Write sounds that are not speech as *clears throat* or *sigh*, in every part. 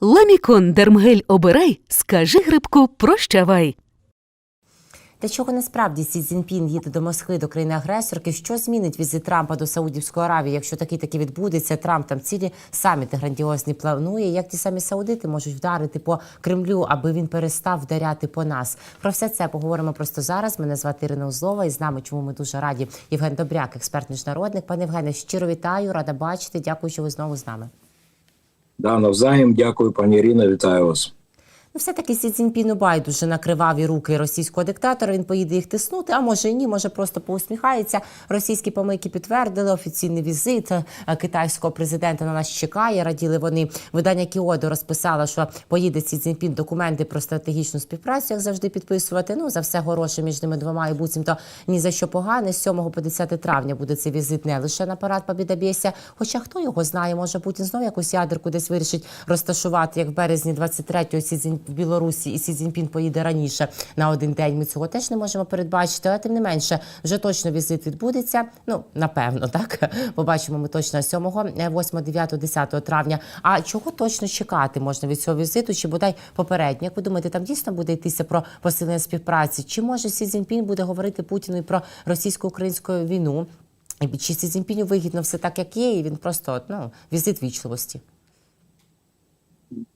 Ламікон Дермгель обирай, скажи грибку прощавай. Для чого насправді Сі Цзіньпін їде до Москви, до країни-агресорки? Що змінить візит Трампа до Саудівської Аравії, якщо такий таки відбудеться? Трамп там цілі саміти грандіозні планує. Як ті самі саудити можуть вдарити по Кремлю, аби він перестав вдаряти по нас? Про все це поговоримо просто зараз. Мене звати Ірина Узлова, і з нами, чому ми дуже раді. Євген Добряк, експерт міжнародник. Пане Євгене, щиро вітаю, рада бачити. Дякую, що ви знову з нами. Да, навзаєм, дякую, пані Ірина. вітаю вас. Ну, все-таки Сі Цзіньпіну байдуже на криваві руки російського диктатора. Він поїде їх тиснути, а може і ні, може просто поусміхається. Російські помийки підтвердили офіційний візит е, китайського президента на нас чекає. Раділи вони. Видання Кіодо розписало, що поїде Сі Цзіньпін документи про стратегічну співпрацю, як завжди підписувати. Ну за все хороше між ними двома і буцімто ні за що погане. З 7 по 10 травня буде цей візит не лише на парад Побєдобєсія, Хоча хто його знає, може Путін знову якусь ядерку десь вирішить розташувати, як в березні 23-го Сі Цзінь в Білорусі, і Сі Цзіньпін поїде раніше на один день. Ми цього теж не можемо передбачити. Але тим не менше, вже точно візит відбудеться. Ну напевно, *laughs* так побачимо. Ми точно 7, 8, 9, 10 травня. А чого точно чекати можна від цього візиту? Чи бодай попередньо? Як ви думаєте, там дійсно буде йтися про посилення співпраці? Чи може Сі Цзіньпін буде говорити Путіну про російсько-українську війну? Чи Сі Цзіньпіню вигідно все так, як є, і він просто ну, візит вічливості.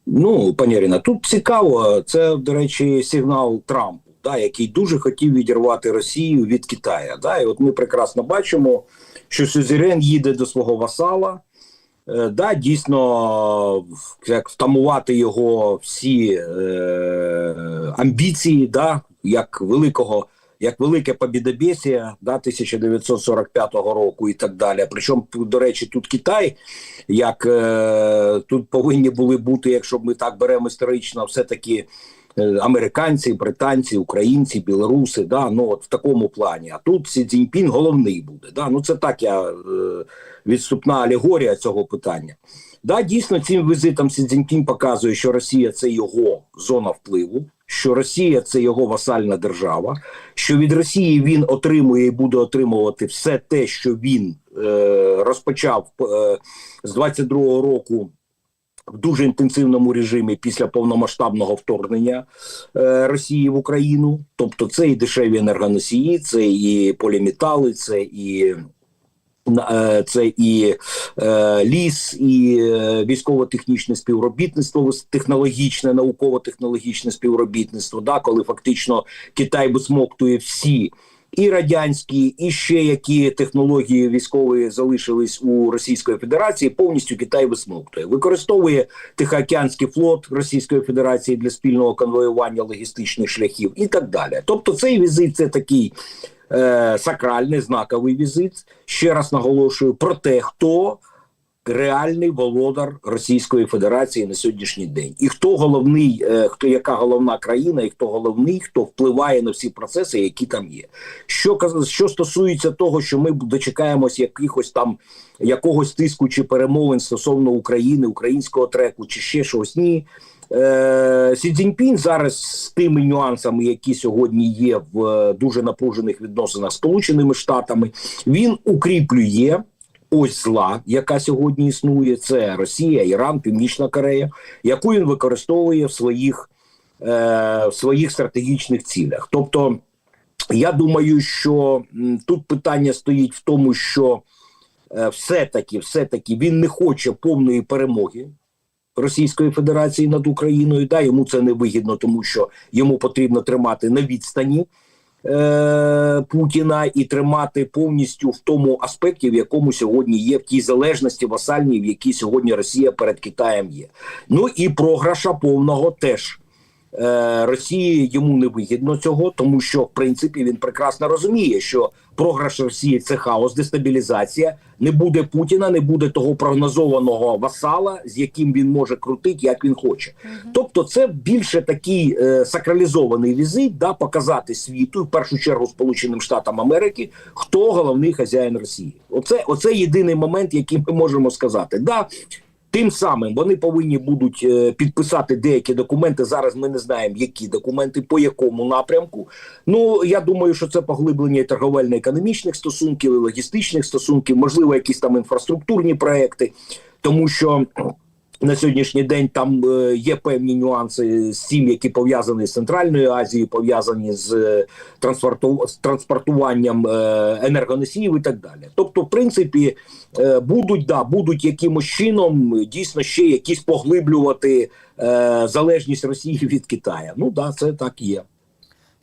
Ну, пані Ірина, тут цікаво, це, до речі, сигнал Трампу, да, який дуже хотів відірвати Росію від Китаю. Да, і от ми прекрасно бачимо, що Сюзерен їде до свого васала. Е, да, дійсно, як втамувати його всі е, амбіції, да, як великого, як велике побідобєсія да, 1945 року і так далі. Причому, до речі, тут Китай, як е, тут повинні були бути, якщо ми так беремо історично, все-таки е, американці, британці, українці, білоруси, да, ну от в такому плані. А тут Сі Цзіньпін головний буде. Да, ну це так я е, відступна алегорія цього питання. Да, дійсно, цим візитом Сі Цзіньпін показує, що Росія це його зона впливу, що Росія це його васальна держава, що від Росії він отримує і буде отримувати все те, що він е, розпочав е, з 22-го року. В дуже інтенсивному режимі після повномасштабного вторгнення е, Росії в Україну, тобто це і дешеві енергоносії, це і поліметали, це і це і е, ліс, і е, військово-технічне співробітництво, технологічне, науково-технологічне співробітництво. Да, коли фактично Китай висмоктує всі. І радянські, і ще які технології військові залишились у Російської Федерації, повністю Китай висмоктує. Використовує Тихоокеанський флот Російської Федерації для спільного конвоювання логістичних шляхів і так далі. Тобто, цей візит це такий е, сакральний знаковий візит. Ще раз наголошую про те, хто реальний володар Російської Федерації на сьогоднішній день, і хто головний, е, хто яка головна країна, і хто головний, хто впливає на всі процеси, які там є. Що що стосується того, що ми дочекаємось якихось там якогось тиску чи перемовин стосовно України, українського треку, чи ще щось ні. Е, Сі Цзіньпін зараз з тими нюансами, які сьогодні є в е, дуже напружених відносинах з Сполученими Штатами, він укріплює ось зла, яка сьогодні існує. Це Росія, Іран, Північна Корея, яку він використовує в своїх, е, в своїх стратегічних цілях. Тобто, я думаю, що тут питання стоїть в тому, що е, все-таки, все-таки він не хоче повної перемоги. Російської Федерації над Україною. Да, йому це не вигідно, тому що йому потрібно тримати на відстані е, Путіна і тримати повністю в тому аспекті, в якому сьогодні є в тій залежності васальній, в якій сьогодні Росія перед Китаєм є. Ну і програша повного теж. Е, Росії йому не вигідно цього, тому що в принципі він прекрасно розуміє, що програш Росії це хаос, дестабілізація. Не буде Путіна, не буде того прогнозованого васала, з яким він може крутити, як він хоче. Тобто, це більше такий е, сакралізований візит, да, показати світу, в першу чергу Сполученим Штатам Америки, хто головний хазяїн Росії. Оце, оце єдиний момент, який ми можемо сказати. Да, Тим самим вони повинні будуть е, підписати деякі документи. Зараз ми не знаємо, які документи, по якому напрямку. Ну я думаю, що це поглиблення торговельно-економічних стосунків, і логістичних стосунків, можливо, якісь там інфраструктурні проекти, тому що. На сьогоднішній день там е, є певні нюанси з цим, які пов'язані з Центральною Азією, пов'язані з, е, транспортуванням е, енергоносіїв і так далі. Тобто, в принципі, будуть да будуть якимось чином дійсно ще якісь поглиблювати залежність Росії від Китаю. Ну да, це так є.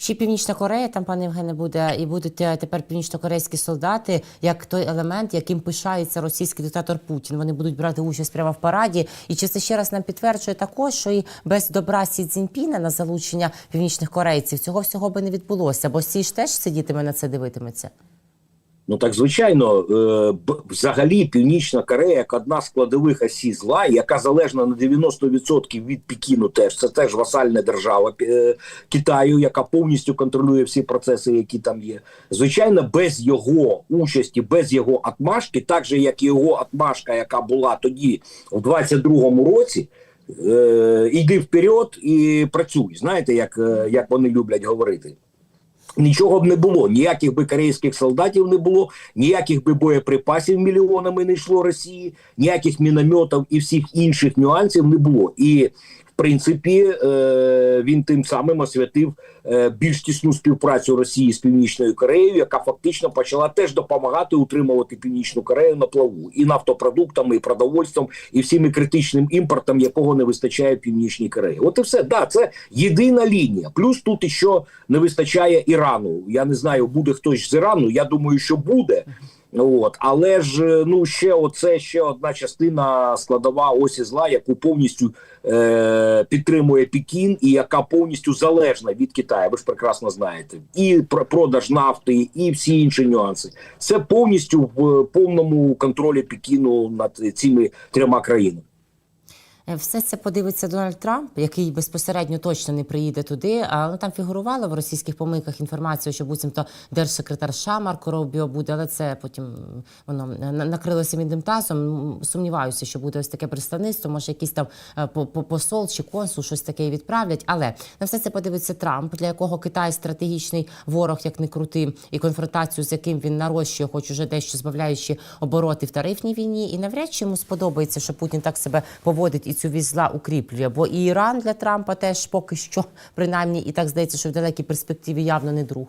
Ще Північна Корея, там пане Євгене, буде і будуть е, тепер північнокорейські солдати, як той елемент, яким пишається російський диктатор Путін. Вони будуть брати участь прямо в параді. І чи це ще раз нам підтверджує також, що і без добра Сі Цзіньпіна на залучення північних корейців цього всього би не відбулося, бо Сі ж теж сидітиме на це дивитиметься. Ну так звичайно, е, взагалі Північна Корея як одна з складових осі зла, яка залежна на 90% від Пекіну, теж це теж васальна держава е, Китаю, яка повністю контролює всі процеси, які там є. Звичайно, без його участі, без його атмашки, так же як і його атмашка, яка була тоді в 22-му році. Е, йди вперед і працюй. Знаєте, як, е, як вони люблять говорити. Нічого б не було, ніяких би корейських солдатів не було, ніяких би боєприпасів мільйонами не йшло Росії, ніяких мінометів і всіх інших нюансів не було. І принципі е, він тим самим освятив е, більш тісну співпрацю Росії з Північною Кореєю, яка фактично почала теж допомагати утримувати Північну Корею на плаву і нафтопродуктами, і продовольством, і всіми критичним імпортом, якого не вистачає Північній Кореї. От і все. Да, це єдина лінія. Плюс тут іще не вистачає Ірану. Я не знаю, буде хтось з Ірану. Я думаю, що буде. От, але ж ну ще оце ще одна частина складова осі зла, яку повністю е, підтримує Пекін, і яка повністю залежна від Китаю. Ви ж прекрасно знаєте, і про продаж нафти, і всі інші нюанси. Це повністю в повному контролі Пекіну над цими трьома країнами. Е, Все це подивиться Дональд Трамп, який безпосередньо точно не приїде туди. Але там фігурувала в російських помийках інформація, що буцімто держсекретар США Марко Робіо буде, але це потім воно на- накрилося мідним тазом. Сумніваюся, що буде ось таке представництво. Може, якийсь там е, по- по- посол чи консул щось таке відправлять. Але на все це подивиться Трамп, для якого Китай стратегічний ворог, як не крути, і конфронтацію, з яким він нарощує, хоч уже дещо збавляючи обороти в тарифній війні. І навряд чи йому сподобається, що Путін так себе поводить і цю візла укріплює. Бо і Іран для Трампа теж поки що, принаймні, і так здається, що в далекій перспективі явно не друг.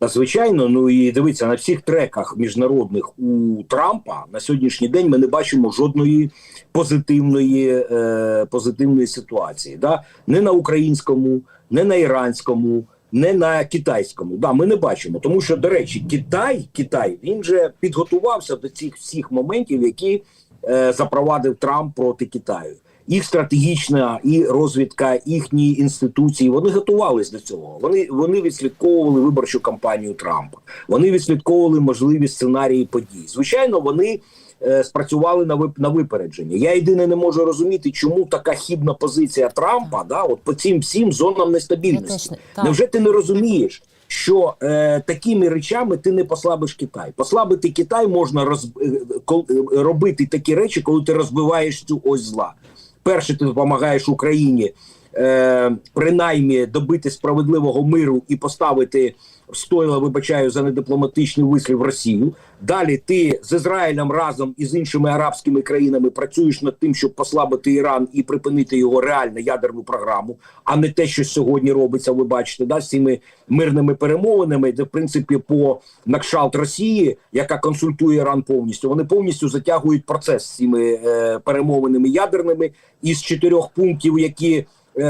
Звичайно, ну і дивіться на всіх треках міжнародних у Трампа на сьогоднішній день ми не бачимо жодної позитивної е, позитивної ситуації. Да? Не на українському, не на іранському, не на китайському. Да, ми не бачимо. Тому що, до речі, Китай, Китай він же підготувався до цих всіх моментів, які запровадив Трамп проти Китаю. Їх стратегічна і розвідка, їхні інституції вони готувались до цього. Вони вони відслідковували виборчу кампанію Трампа. Вони відслідковували можливі сценарії подій. Звичайно, вони е, спрацювали на вип, на випередження. Я єдине не можу розуміти, чому така хібна позиція Трампа, да, от по цим всім зонам нестабільності. Невже ти не розумієш? Що е, такими речами ти не послабиш Китай? Послабити Китай можна роз, е, е, робити такі речі, коли ти розбиваєш цю ось зла. Перше, ти допомагаєш Україні е, принаймні добити справедливого миру і поставити стойла, вибачаю за недипломатичний вислів Росію. Далі ти з Ізраїлем разом і з іншими арабськими країнами працюєш над тим, щоб послабити Іран і припинити його реальну ядерну програму, а не те, що сьогодні робиться. Ви бачите, да, з цими мирними перемовинами, де в принципі по накшалт Росії, яка консультує Іран повністю, вони повністю затягують процес з цими е, перемовинами ядерними із чотирьох пунктів, які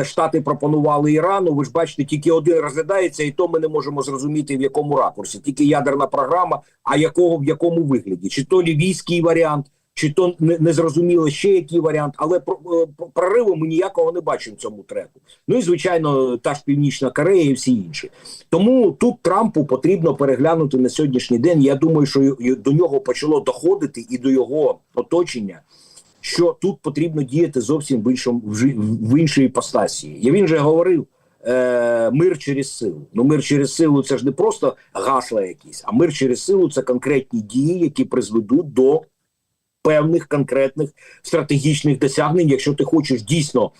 Штати пропонували Ірану. Ви ж бачите, тільки один розглядається, і то ми не можемо зрозуміти в якому ракурсі. Тільки ядерна програма, а якого в якому вигляді? Чи то лівійський варіант, чи то не, зрозуміло ще який варіант, але е, про- прориву ми ніякого не бачимо в цьому треку. Ну і звичайно, та ж Північна Корея і всі інші. Тому тут Трампу потрібно переглянути на сьогоднішній день. Я думаю, що до нього почало доходити і до його оточення. Що тут потрібно діяти зовсім в іншому в іншій іпостасії. Я він же говорив е, мир через силу. Ну мир через силу це ж не просто гасла якісь, а мир через силу це конкретні дії, які призведуть до певних конкретних стратегічних досягнень. Якщо ти хочеш дійсно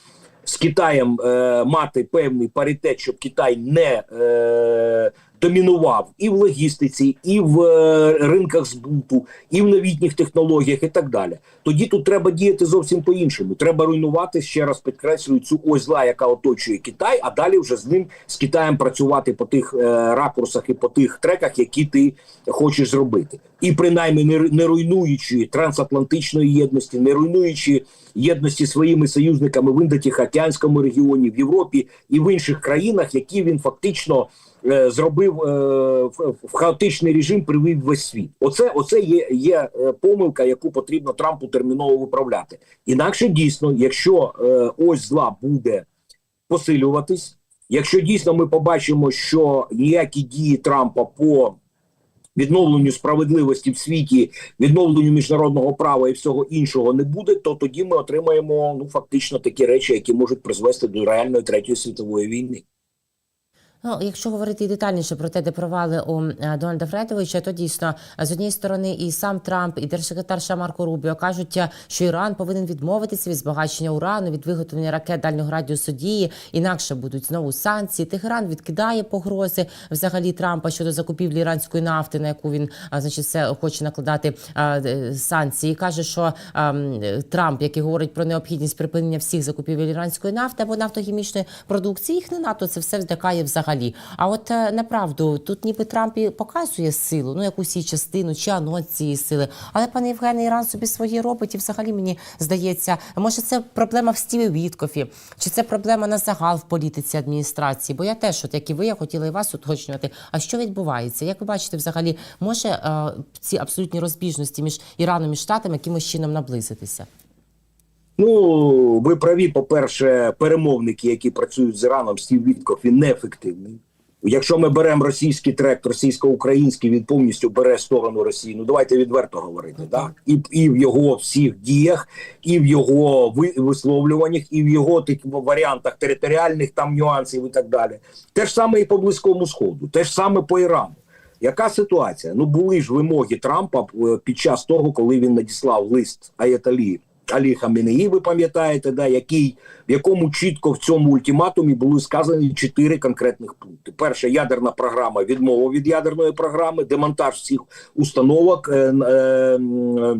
з Китаєм е, мати певний паритет, щоб Китай не е, домінував і в логістиці, і в е, ринках збуту, і в новітніх технологіях, і так далі. Тоді тут треба діяти зовсім по-іншому. Треба руйнувати ще раз підкреслюю цю ось зла, яка оточує Китай, а далі вже з ним з Китаєм працювати по тих е, ракурсах і по тих треках, які ти хочеш зробити, і принаймні не, не руйнуючи трансатлантичної єдності, не руйнуючи єдності своїми союзниками в Індотихоокеанському регіоні, в Європі і в інших країнах, які він фактично зробив е, в, в хаотичний режим, привів весь світ. Оце, оце є, є е, помилка, яку потрібно Трампу терміново виправляти. Інакше дійсно, якщо е, ось зла буде посилюватись, якщо дійсно ми побачимо, що ніякі дії Трампа по відновленню справедливості в світі, відновленню міжнародного права і всього іншого не буде, то тоді ми отримаємо ну фактично такі речі, які можуть призвести до реальної третьої світової війни. Ну, якщо говорити детальніше про те, де провали у е, Дональда Фредовича, то дійсно з однієї сторони і сам Трамп, і держсекретар Марко Рубіо кажуть, е, що Іран повинен відмовитися від збагачення урану, від виготовлення ракет дальнього радіусу дії, інакше будуть знову санкції. Техеран відкидає погрози взагалі Трампа щодо закупівлі іранської нафти, на яку він значить все хоче накладати е, санкції. Каже, що а, Трамп, який говорить про необхідність припинення всіх закупівель іранської нафти або нафтохімічної продукції, їх не НАТО це все вдякає взагалі. А от е, направду тут ніби Трамп і показує силу, ну якусь її частину чи анонс цієї сили. Але пане Євгене, Іран собі своє робить, і взагалі мені здається, може це проблема в Стіві Віткофі, чи це проблема на загал в політиці адміністрації? Бо я теж, от як і ви, я хотіла і вас уточнювати. А що відбувається? Як ви бачите, взагалі може е, ці абсолютні розбіжності між Іраном і Штатами якимось чином наблизитися? Ну ви праві. По перше, перемовники, які працюють з Іраном, Стів Вітков, він неефективний. Якщо ми беремо російський трек, російсько-український, він повністю бере сторону Росії. Ну давайте відверто говорити. Да? І, і в його всіх діях, і в його висловлюваннях, і в його таких варіантах територіальних там нюансів і так далі. Те ж саме і по близькому сходу, те ж саме по Ірану. Яка ситуація? Ну були ж вимоги Трампа е, під час того, коли він надіслав лист Аяталі Алі Хаменеї, ви пам'ятаєте, да, який, в якому чітко в цьому ультиматумі були сказані чотири конкретних пункти. Перше, ядерна програма, відмова від ядерної програми, демонтаж всіх установок. Е, е,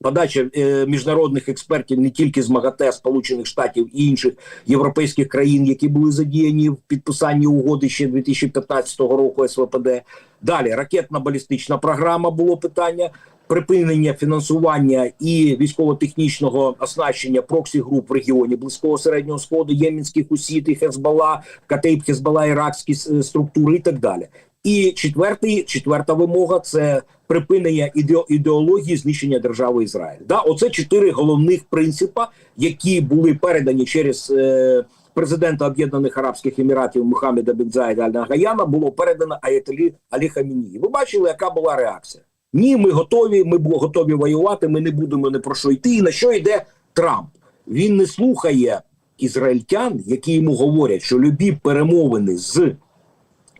Подача е, міжнародних експертів не тільки з МАГАТЕ, Сполучених Штатів і інших європейських країн, які були задіяні в підписанні угоди ще 2015 року СВПД. Далі ракетно-балістична програма було питання. Припинення фінансування і військово-технічного оснащення проксі груп в регіоні близького середнього сходу, ємінських усіти, Хезбала, Катейб, Хезбала, іракські е, структури і так далі. І четвертий, четверта вимога це припинення ідеології знищення держави Ізраїль. Да, оце чотири головних принципа, які були передані через е, президента Об'єднаних Арабських Еміратів Мухаммеда бен Заїда Аль Нагаяна, було передано Аятолі Алі Хамінії. Ви бачили, яка була реакція? Ні, ми готові. Ми готові воювати. Ми не будемо не про що йти. І на що йде Трамп? Він не слухає ізраїльтян, які йому говорять, що любі перемовини з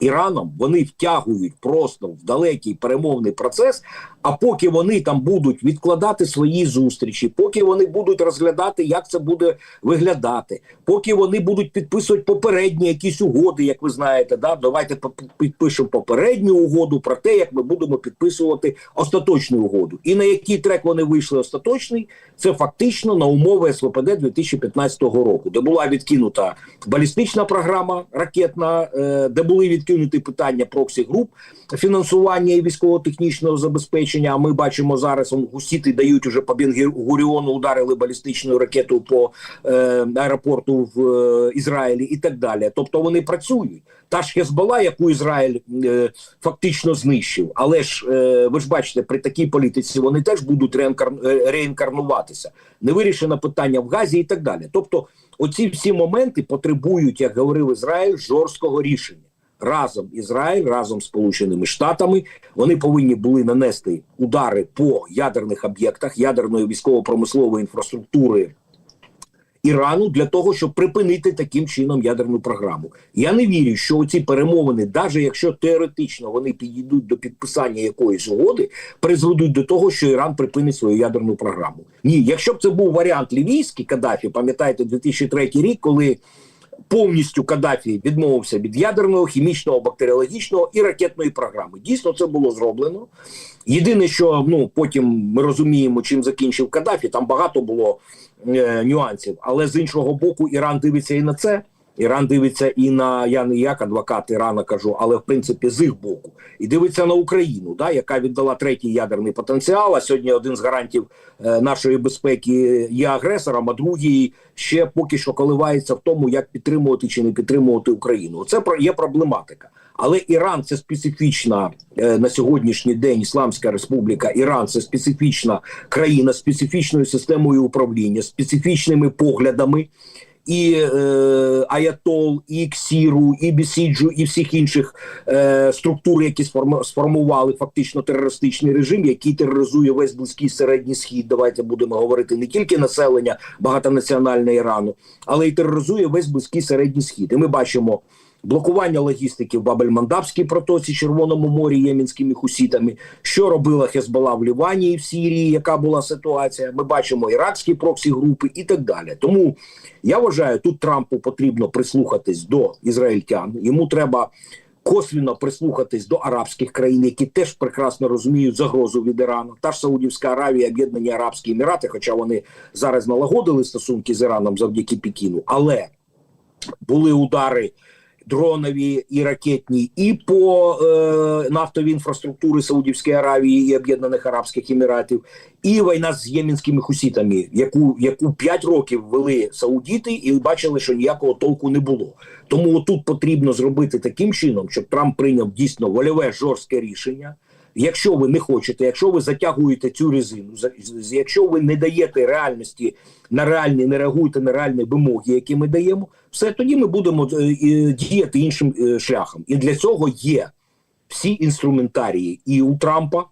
Іраном вони втягують просто в далекий перемовний процес. А поки вони там будуть відкладати свої зустрічі, поки вони будуть розглядати, як це буде виглядати, поки вони будуть підписувати попередні якісь угоди, як ви знаєте, да давайте підпишемо попередню угоду про те, як ми будемо підписувати остаточну угоду. І на який трек вони вийшли остаточний, це фактично на умови СВПД 2015 року, де була відкинута балістична програма ракетна, е, де були відкинуті питання проксі груп фінансування і військово-технічного забезпечення. А ми бачимо зараз гусіти дають уже по Бенгуріону ударили балістичною ракетою по е, аеропорту в е, Ізраїлі і так далі. Тобто вони працюють. Та ж Хезбола, яку Ізраїль е, фактично знищив, але ж е, ви ж бачите, при такій політиці вони теж будуть реінкар- е, реінкарнуватися. Не вирішено питання в Газі і так далі. Тобто, оці всі моменти потребують, як говорив Ізраїль, жорсткого рішення. Разом Ізраїль, разом з Сполученими Штатами вони повинні були нанести удари по ядерних об'єктах ядерної військово-промислової інфраструктури Ірану для того, щоб припинити таким чином ядерну програму. Я не вірю, що ці перемовини, навіть якщо теоретично вони підійдуть до підписання якоїсь угоди, призведуть до того, що Іран припинить свою ядерну програму. Ні, якщо б це був варіант лівійський Каддафі, пам'ятаєте, 2003 рік, коли повністю Каддафі відмовився від ядерного, хімічного, бактеріологічного і ракетної програми. Дійсно, це було зроблено. Єдине, що ну потім ми розуміємо, чим закінчив Каддафі, там багато було е, нюансів. Але з іншого боку, Іран дивиться і на це. Іран дивиться і на я не як адвокат Ірана кажу, але в принципі з їх боку, і дивиться на Україну, да, яка віддала третій ядерний потенціал. А сьогодні один з гарантів е, нашої безпеки є агресором, а другий ще поки що коливається в тому, як підтримувати чи не підтримувати Україну. Це про є проблематика. Але Іран це специфічна е, на сьогоднішній день Ісламська Республіка. Іран це специфічна країна специфічною системою управління, специфічними поглядами. І е, Аятол, і Ксіру, і Бісіджу, і всіх інших е, структур, які сформу- сформували фактично терористичний режим, який тероризує весь близький середній схід. Давайте будемо говорити не тільки населення багатонаціональне Ірану, але й тероризує весь близький середній схід. І ми бачимо блокування логістики в Бабель-Мандабській протоці, Червоному морі ємінськими хусітами, що робила Хезбола в Лівані і в Сірії, яка була ситуація. Ми бачимо іракські проксі групи і так далі. Тому я вважаю, тут Трампу потрібно прислухатись до ізраїльтян. Йому треба косвіно прислухатись до арабських країн, які теж прекрасно розуміють загрозу від Ірану. Та ж Саудівська Аравія, Об'єднані Арабські Емірати, хоча вони зараз налагодили стосунки з Іраном завдяки Пекіну, але були удари. Дронові і ракетні, і по е, нафтовій інфраструктурі Саудівської Аравії і Об'єднаних Арабських Еміратів, і війна з ємінськими хусітами, яку яку 5 років вели саудіти, і бачили, що ніякого толку не було. Тому тут потрібно зробити таким чином, щоб Трамп прийняв дійсно вольове жорстке рішення. Якщо ви не хочете, якщо ви затягуєте цю резину, якщо ви не даєте реальності на реальні, не реагуєте на реальні вимоги, які ми даємо, все тоді ми будемо е, діяти іншим е, шляхом. І для цього є всі інструментарії і у Трампа.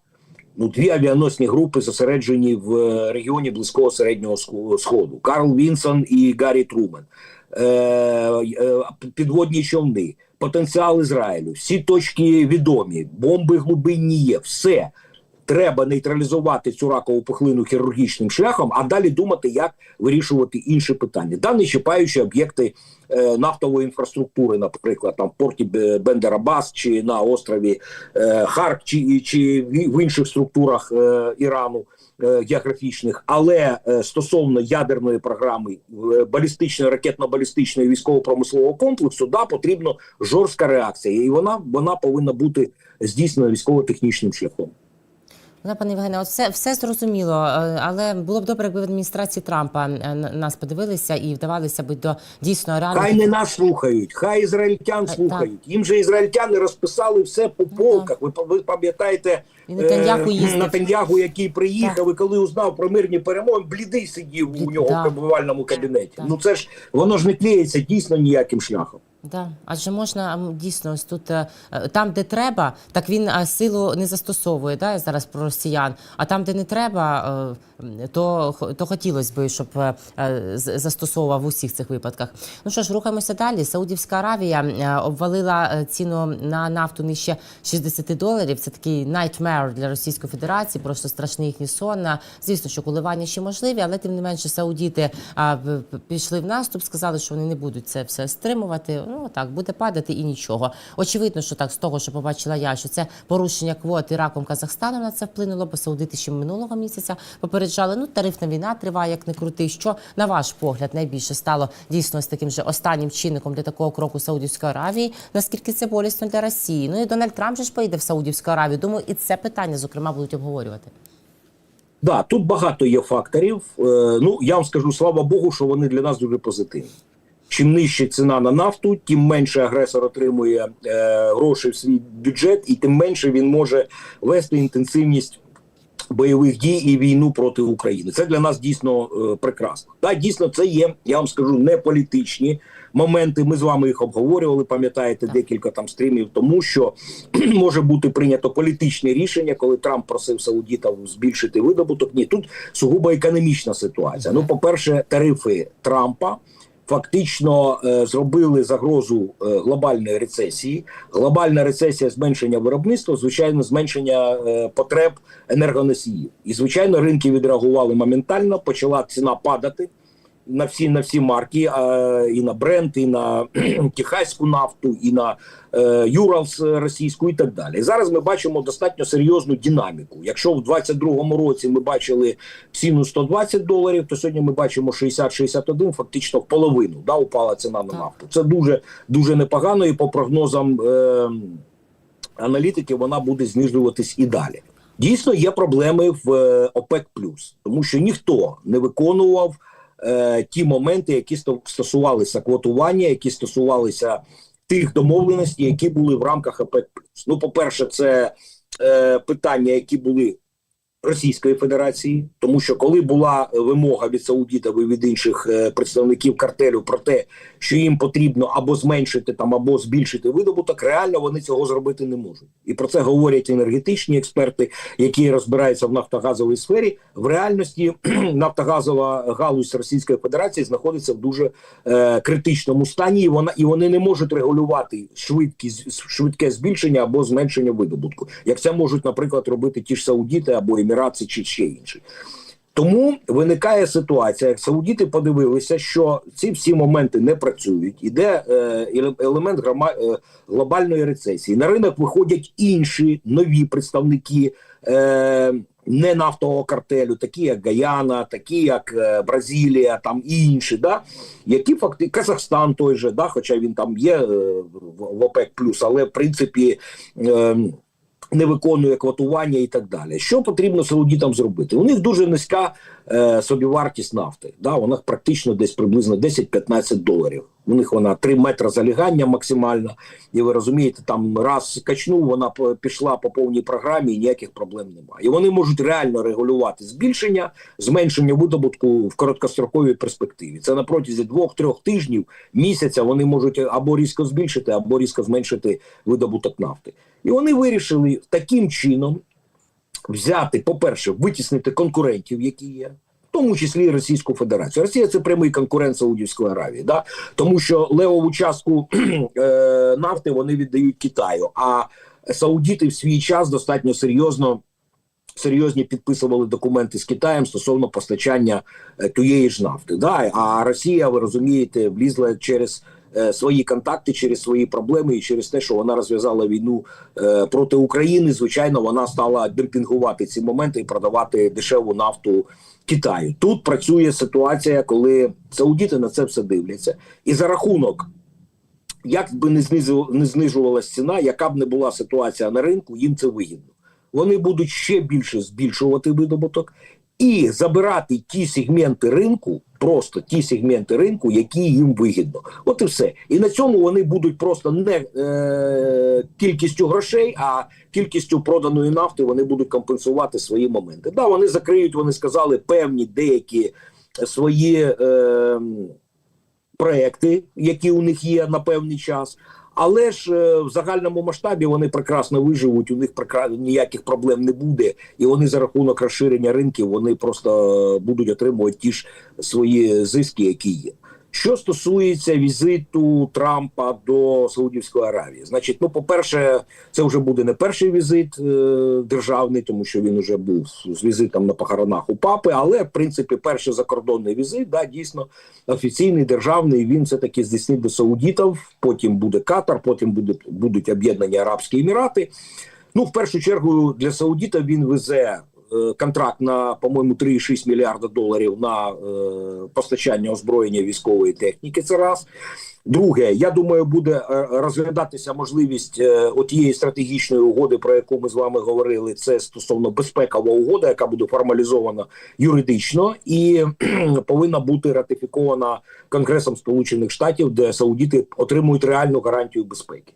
Ну, дві авіаносні групи зосереджені в е, регіоні близького середнього Схо- сходу. Карл Вінсон і Гаррі Трумен, е, е, підводні човни, потенціал Ізраїлю, всі точки відомі, бомби глибинні є, все. Треба нейтралізувати цю ракову пухлину хірургічним шляхом, а далі думати, як вирішувати інші питання. Да, не чіпаючи об'єкти нафтової інфраструктури, наприклад, там в порті Бендерабас чи на острові е, Харк, чи, чи в інших структурах е, Ірану е, географічних. Але е, стосовно ядерної програми, е, балістичної ракетно-балістичної військово-промислового комплексу, да, потрібна жорстка реакція, і вона, вона повинна бути здійснена військово-технічним шляхом. Ну, пане Євгене, от все, все зрозуміло, е, але було б добре, якби в адміністрації Трампа е, на- нас подивилися і вдавалися б до дійсно реальних Хай не нас слухають, хай ізраїльтян так. слухають. Їм же ізраїльтяни розписали все по полках. Ви, ви пам'ятаєте е. Нетаньяху, який приїхав, і коли узнав про мирні перемоги, блідий сидів у нього Да. в перебувальному кабінеті. Так. Ну це ж воно ж не клеїться дійсно ніяким шляхом. Да, адже можна дійсно ось тут е, е, там, де треба, так він е, силу не застосовує. Да, зараз про росіян. А там, де не треба, е, то х- то хотілося б, щоб з- застосовував в усіх цих випадках. Ну що ж, рухаємося далі. Саудівська Аравія обвалила ціну на нафту нижче 60 доларів. Це такий nightmare для Російської Федерації, просто страшний їхній сон. Звісно, що коливання ще можливі, але тим не менше саудіти пішли в наступ, сказали, що вони не будуть це все стримувати. Ну так буде падати і нічого. Очевидно, що так з того, що побачила я, що це порушення квот Іраком Казахстаном на це вплинуло, бо саудити ще минулого місяця попереджали. Ну тарифна війна триває, як не крути. Що на ваш погляд найбільше стало дійсно з таким же останнім чинником для такого кроку Саудівської Аравії? Наскільки це болісно для Росії? Ну і Дональд Трамп же ж поїде в Саудівську Аравію. Думаю, і це питання зокрема будуть обговорювати. Да, тут багато є факторів. Е, ну я вам скажу, слава Богу, що вони для нас дуже позитивні. Чим нижча ціна на нафту, тим менше агресор отримує е, грошей в свій бюджет, і тим менше він може вести інтенсивність бойових дій і війну проти України. Це для нас дійсно е, прекрасно. Так, дійсно, це є, я вам скажу, не політичні моменти. Ми з вами їх обговорювали, пам'ятаєте, декілька там стрімів тому, що *clears throat* може бути прийнято політичне рішення, коли Трамп просив саудітів збільшити видобуток. Ні, тут сугубо економічна ситуація. Ну, по-перше, тарифи Трампа. Фактично е, зробили загрозу е, глобальної рецесії. Глобальна рецесія зменшення виробництва, звичайно, зменшення е, потреб енергоносіїв. І звичайно, ринки відреагували моментально. Почала ціна падати. На всі на всі марки, е, і на Брент, і на *clears throat* Техаську нафту, і на е, Юралс російську, і так далі. І зараз ми бачимо достатньо серйозну динаміку. Якщо в 22-му році ми бачили ціну 120 доларів, то сьогодні ми бачимо 60-61, фактично в половину да, упала ціна на нафту. Це дуже дуже непогано, і по прогнозам е, аналітиків вона буде знижуватись і далі. Дійсно, є проблеми в е, ОПЕК+, тому що ніхто не виконував е, ті моменти, які сто- стосувалися квотування, які стосувалися тих домовленостей, які були в рамках ОПЕК+. Ну, по-перше, це е, питання, які були Російської Федерації, тому що коли була вимога від Саудітів і від інших е, представників картелю про те, що їм потрібно або зменшити там, або збільшити видобуток, реально вони цього зробити не можуть. І про це говорять енергетичні експерти, які розбираються в нафтогазовій сфері. В реальності *clears throat* нафтогазова галузь Російської Федерації знаходиться в дуже е, критичному стані, і вона і вони не можуть регулювати швидкість швидке збільшення або зменшення видобутку, як це можуть, наприклад, робити ті ж Саудіти або Емірати чи ще інші. Тому виникає ситуація, як саудіти подивилися, що ці всі моменти не працюють. Іде е, елемент грома, е, глобальної рецесії. На ринок виходять інші нові представники е, не нафтового картелю, такі як Гаяна, такі як е, Бразилія, там і інші, да, які факти Казахстан той же, да, хоча він там є е, в ОПЕК але в принципі. Е, не виконує квотування і так далі. Що потрібно саудітам зробити? У них дуже низька е, собівартість нафти. Да, вона практично десь приблизно 10-15 доларів. У них вона 3 метри залягання максимально. І ви розумієте, там раз качнув, вона пішла по повній програмі і ніяких проблем немає. І вони можуть реально регулювати збільшення, зменшення видобутку в короткостроковій перспективі. Це на протязі 2-3 тижнів, місяця вони можуть або різко збільшити, або різко зменшити видобуток нафти. І вони вирішили таким чином взяти, по-перше, витіснити конкурентів, які є. Тому числі і Російську Федерацію. Росія це прямий конкурент Саудівської Аравії, да? тому що левову частку *clears throat* е, нафти вони віддають Китаю, а Саудіти в свій час достатньо серйозно серйозні підписували документи з Китаєм стосовно постачання е, тієї ж нафти. Да? А Росія, ви розумієте, влізла через свої контакти, через свої проблеми і через те, що вона розв'язала війну е, проти України. Звичайно, вона стала демпінгувати ці моменти і продавати дешеву нафту. Китаю тут працює ситуація, коли саудіти на це все дивляться, і за рахунок як би не знизу не знижувалась ціна, яка б не була ситуація на ринку, їм це вигідно. Вони будуть ще більше збільшувати видобуток і забирати ті сегменти ринку, просто ті сегменти ринку, які їм вигідно. От і все. І на цьому вони будуть просто не е, кількістю грошей, а кількістю проданої нафти вони будуть компенсувати свої моменти. Да, вони закриють, вони сказали, певні деякі свої. Е, проекти, які у них є на певний час. Але ж е, в загальному масштабі вони прекрасно виживуть. У них прекра- ніяких проблем не буде, і вони за рахунок розширення ринків вони просто будуть отримувати ті ж свої зиски, які є. Що стосується візиту Трампа до Саудівської Аравії, значить, ну, по-перше, це вже буде не перший візит е, державний, тому що він вже був з візитом на похоронах у папи. Але в принципі, перший закордонний візит, да, дійсно офіційний державний. Він все таки здійснив до Саудітів. Потім буде Катар, потім буде будуть об'єднані Арабські Емірати. Ну, в першу чергу, для Саудітів він везе контракт на, по-моєму, 3,6 мільярда доларів на е, постачання озброєння військової техніки. Це раз. Друге, я думаю, буде е, розглядатися можливість е, отієї стратегічної угоди, про яку ми з вами говорили. Це стосовно безпекова угода, яка буде формалізована юридично і повинна бути ратифікована Конгресом Сполучених Штатів, де Саудіти отримують реальну гарантію безпеки.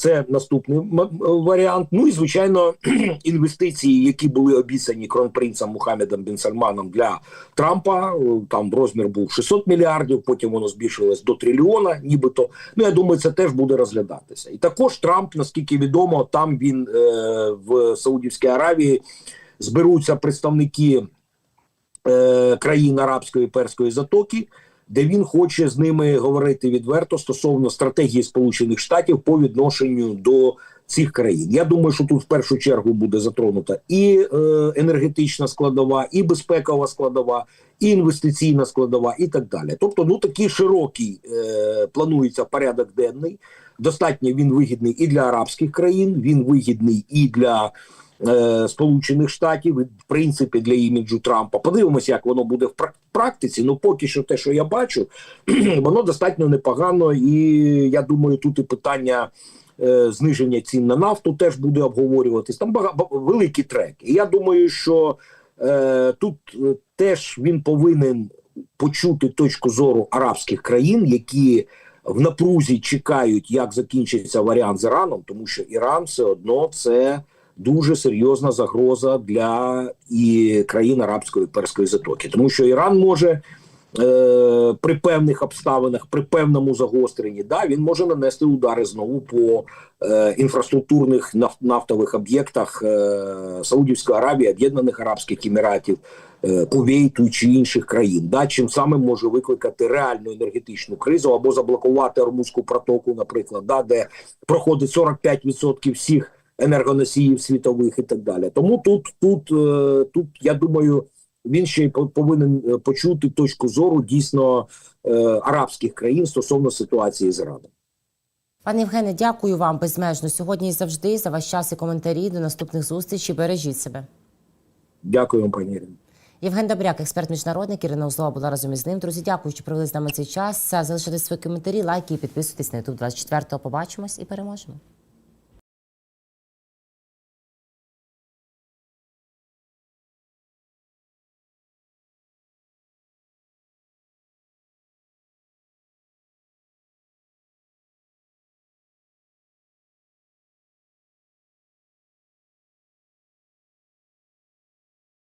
Це наступний варіант. Ну і звичайно, *clears throat* інвестиції, які були обіцяні кронпринцем Мухаммедом Бін Сальманом для Трампа. Там розмір був 600 мільярдів, потім воно збільшилось до трильйона, нібито. Ну я думаю, це теж буде розглядатися. І також Трамп, наскільки відомо, там він е, в Саудівській Аравії зберуться представники е, країн Арабської і Перської затоки, де він хоче з ними говорити відверто стосовно стратегії Сполучених Штатів по відношенню до цих країн. Я думаю, що тут в першу чергу буде затронута і е, енергетична складова, і безпекова складова, і інвестиційна складова, і так далі. Тобто, ну такий широкий е, планується порядок денний. Достатньо він вигідний і для арабських країн, він вигідний і для е, Сполучених Штатів, і, в принципі, для іміджу Трампа. Подивимося, як воно буде в прак- практиці. Ну, поки що, те, що я бачу, *clears throat* воно достатньо непогано, і я думаю, тут і питання. е, Зниження цін на нафту теж буде обговорюватись. Там бага, ба- великі треки. І я думаю, що е, тут е, теж він повинен почути точку зору арабських країн, які в напрузі чекають, як закінчиться варіант з Іраном, тому що Іран все одно це дуже серйозна загроза для і країн арабської перської затоки, тому що Іран може. Е, при певних обставинах, при певному загостренні, да, він може нанести удари знову по е, інфраструктурних нафтових об'єктах е, Саудівської Аравії, Об'єднаних Арабських Еміратів, е, Кувейту чи інших країн, да, чим самим може викликати реальну енергетичну кризу або заблокувати Ормузьку протоку, наприклад, да, де проходить 45% всіх енергоносіїв світових і так далі. Тому тут, тут, е, тут я думаю, він ще й повинен е, почути точку зору дійсно е, арабських країн стосовно ситуації з Іраном. Пане Євгене, дякую вам безмежно сьогодні і завжди за ваш час і коментарі. До наступних зустрічей. Бережіть себе. Дякую вам, пані Ірино. Євген Добряк, експерт міжнародник, Ірина Узлова була разом із ним. Друзі, дякую, що провели з нами цей час. Залишайте свої коментарі, лайки і підписуйтесь на YouTube 24 Побачимось і переможемо.